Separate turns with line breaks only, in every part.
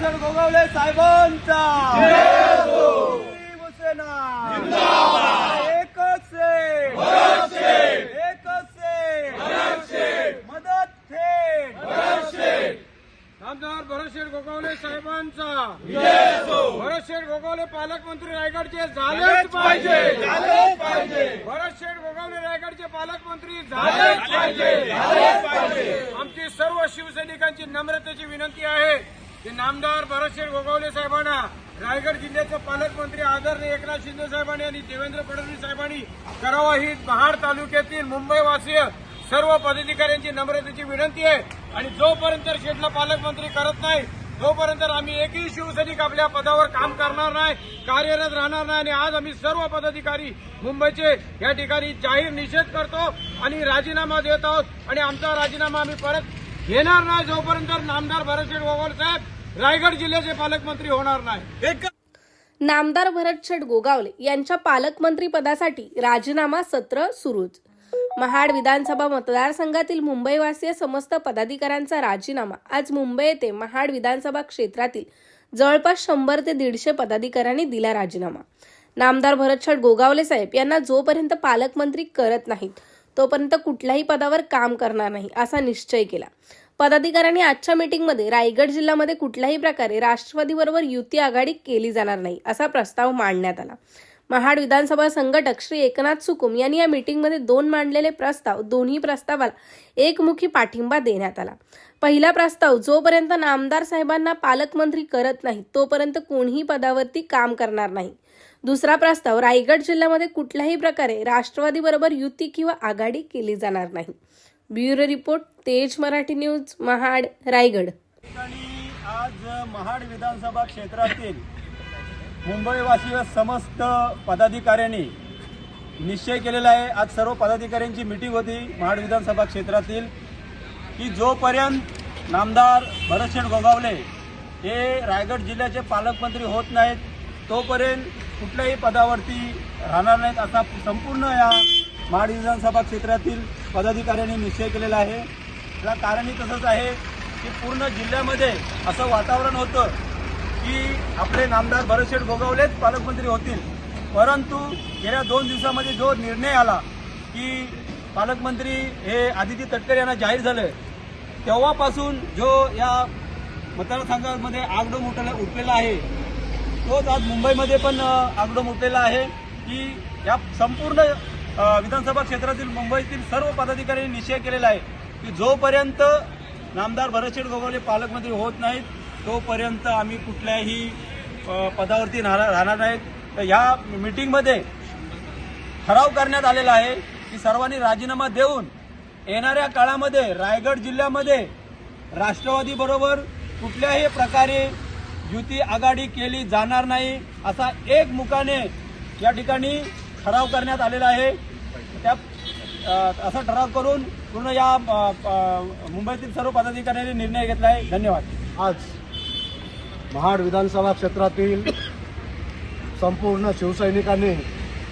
भरतशेठ गोगावले साहेबांचा. शिवसेना एकच एकच मदत थेट
आमदार भरतशेठ गोगावले साहेबांचा. भरतशेठ गोगावले पालकमंत्री रायगडचे झालेच पाहिजे. भरतशेठ गोगावले रायगडचे पालकमंत्री झालेच पाहिजे. आमची सर्व शिवसैनिकांची नम्रतेची विनंती आहे. की नामदार भरतशेठ गोगावले साहेबांना रायगड जिल्ह्याचे पालकमंत्री आदरणीय एकनाथ शिंदे साहेबांनी आणि देवेंद्र फडणवीस साहेबांनी करावा ही महाड तालुक्यातील मुंबईवासीय सर्व पदाधिकाऱ्यांची नम्रतेची विनंती आहे. आणि जोपर्यंत शेठला पालकमंत्री करत नाही तोपर्यंत आम्ही एकही शिवसैनिक आपल्या पदावर काम करणार नाही कार्यरत राहणार नाही. आणि आज आम्ही सर्व पदाधिकारी मुंबईचे या ठिकाणी जाहीर निषेध करतो आणि राजीनामा देत आहोत. आणि आमचा राजीनामा आम्ही परत येणार नाही जोपर्यंत नामदार भरतशेठ गोगावले साहेब रायगड जिल्ह्याचे पालकमंत्री होणार नाही.
नामदार भरतशेठ गोगावले यांच्या पालकमंत्री पदासाठी राजीनामा सत्र सुरूच. महाड विधानसभा मतदारसंघातील मुंबईवासीय समस्त पदाधिकाऱ्यांचा राजीनामा आज मुंबई येथे महाड विधानसभा क्षेत्रातील जवळपास शंभर ते दीडशे पदाधिकाऱ्यांनी दिला राजीनामा. नामदार भरतशेठ गोगावले साहेब यांना जोपर्यंत पालकमंत्री करत नाहीत तोपर्यंत कुठल्याही पदावर काम करणार नाही असा निश्चय केला. पदाधिकाऱ्यांनी आजच्या मीटिंगमध्ये रायगड जिल्ह्यामध्ये कुठल्याही प्रकारे राष्ट्रवादीबरोबर युती आघाडी केली जाणार नाही असा प्रस्ताव मांडण्यात आला. महाड विधानसभा संघटक श्री एकनाथ सुकुम यांनी या मीटिंगमध्ये दोन मांडलेले प्रस्ताव दोन्ही प्रस्तावाला एकमुखी पाठिंबा देण्यात आला. पहिला प्रस्ताव जोपर्यंत नामदार साहेबांना पालकमंत्री करत नाही तोपर्यंत कोणीही पदावरती काम करणार नाही. दुसरा प्रस्ताव रायगड जिल्ह्यामध्ये कुठल्याही प्रकारे राष्ट्रवादीबरोबर युती किंवा आघाडी केली जाणार नाही. ब्युरो रिपोर्ट तेज मराठी न्यूज महाड रायगड.
आज महाड विधानसभा क्षेत्रातील मुंबईवासीय समस्त पदाधिकाऱ्यांनी निश्चय केलेला आहे. आज सर्व पदाधिकाऱ्यांची मिटिंग होती महाड विधानसभा क्षेत्रातील की जोपर्यंत नामदार भरतशेठ गोगावले हे रायगड जिल्ह्याचे पालकमंत्री होत नाहीत तोपर्यंत कुठल्याही पदावरती राहणार नाहीत असा संपूर्ण या महाड विधानसभा क्षेत्रातील पदाधिकाऱ्यांनी निश्चय केलेला आहे. त्याला कारणही तसंच आहे की पूर्ण जिल्ह्यामध्ये असं वातावरण होतं की आपले नामदार भरतशेठ गोगावलेच पालकमंत्री होतील. परंतु गेल्या दोन दिवसामध्ये जो निर्णय आला की पालकमंत्री हे आदिती तटकरे यांना जाहीर झालं तेव्हापासून जो या मतदारसंघामध्ये आगडोम उठला उठलेला आहे तोच आज मुंबईमध्ये पण अ, उठलेला आहे की या संपूर्ण विधानसभा क्षेत्रातील मुंबईतील सर्व पदाधिकाऱ्यांनी निश्चय केलेला आहे की जोपर्यंत नामदार भरतशेठ गोगावले पालकमंत्री होत नाहीत तोपर्यंत आम्ही कुठल्याही पदावरती राहणार राहणार नाहीत तर ह्या मिटिंगमध्ये ठराव करण्यात आलेला आहे की सर्वांनी राजीनामा देऊन येणाऱ्या काळामध्ये रायगड जिल्ह्यामध्ये राष्ट्रवादी बरोबर कुठल्याही प्रकारे युती आघाडी केली जाणार नाही असा एक मुखाने या ठिकाणी ठराव करण्यात आलेला आहे. त्या असा ठराव करून पूर्ण या मुंबईतील सर्व पदाधिकाऱ्यांनी निर्णय घेतला आहे. धन्यवाद.
आज महाड विधानसभा क्षेत्रातील संपूर्ण शिवसैनिकांनी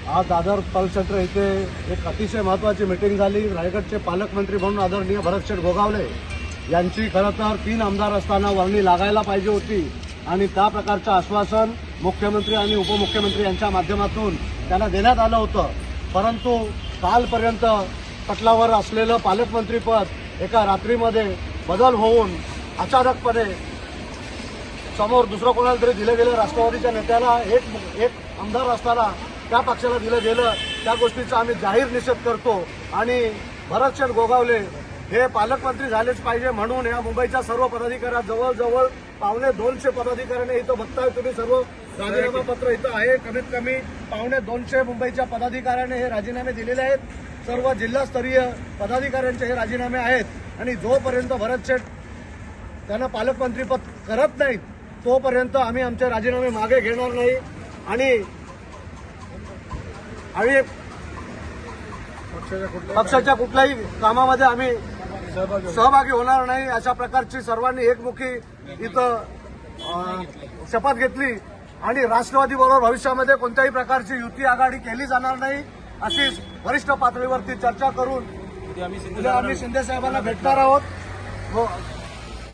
आज दादर सेंटर इथे एक अतिशय महत्त्वाची मिटिंग झाली. रायगडचे पालकमंत्री म्हणून आदरणीय भरतशेठ गोगावले यांची खरं तर तीन आमदार असताना वर्णी लागायला पाहिजे होती. आणि त्या प्रकारचं आश्वासन मुख्यमंत्री आणि उपमुख्यमंत्री यांच्या माध्यमातून त्यांना देण्यात आलं होतं. परंतु कालपर्यंत पटलावर असलेलं पालकमंत्रीपद एका रात्रीमध्ये बदल होऊन अचानकपणे समोर दुसरं कोणाला तरी दिलं गेलं राष्ट्रवादीच्या नेत्याला एक एक आमदार असताना त्या पक्षाला दिलं गेलं त्या गोष्टीचा आम्ही जाहीर निषेध करतो. आणि भरतचंद गोगावले हे पालकमंत्री झालेच पाहिजे म्हणून या मुंबईच्या सर्व पदाधिकाऱ्या जवळजवळ पावणे दोनशे पदाधिकाऱ्यांनी इथं बघताय. तुम्ही सर्व राजीनामा पत्र इथं आहे. कमीत कमी पावणे दोनशे मुंबईच्या पदाधिकाऱ्याने हे राजीनामे दिलेले आहेत. सर्व जिल्हास्तरीय पदाधिकाऱ्यांचे हे राजीनामे आहेत. आणि जोपर्यंत भरतशेठ त्यांना पालकमंत्रीपद करत नाहीत तोपर्यंत आम्ही आमचे राजीनामे मागे घेणार नाही. आणि आम्ही पक्षाच्या कुठल्याही कामामध्ये आम्ही सहभागी होणार. नाही अशा प्रकारची सर्वांनी एकमुखी इथं शपथ घेतली. आणि राष्ट्रवादी बरोबर भविष्यामध्ये कोणत्याही प्रकारची युती आघाडी केली जाणार नाही अशी वरिष्ठ पातळीवरती चर्चा करून आम्ही शिंदे साहेबांना भेटणार आहोत. व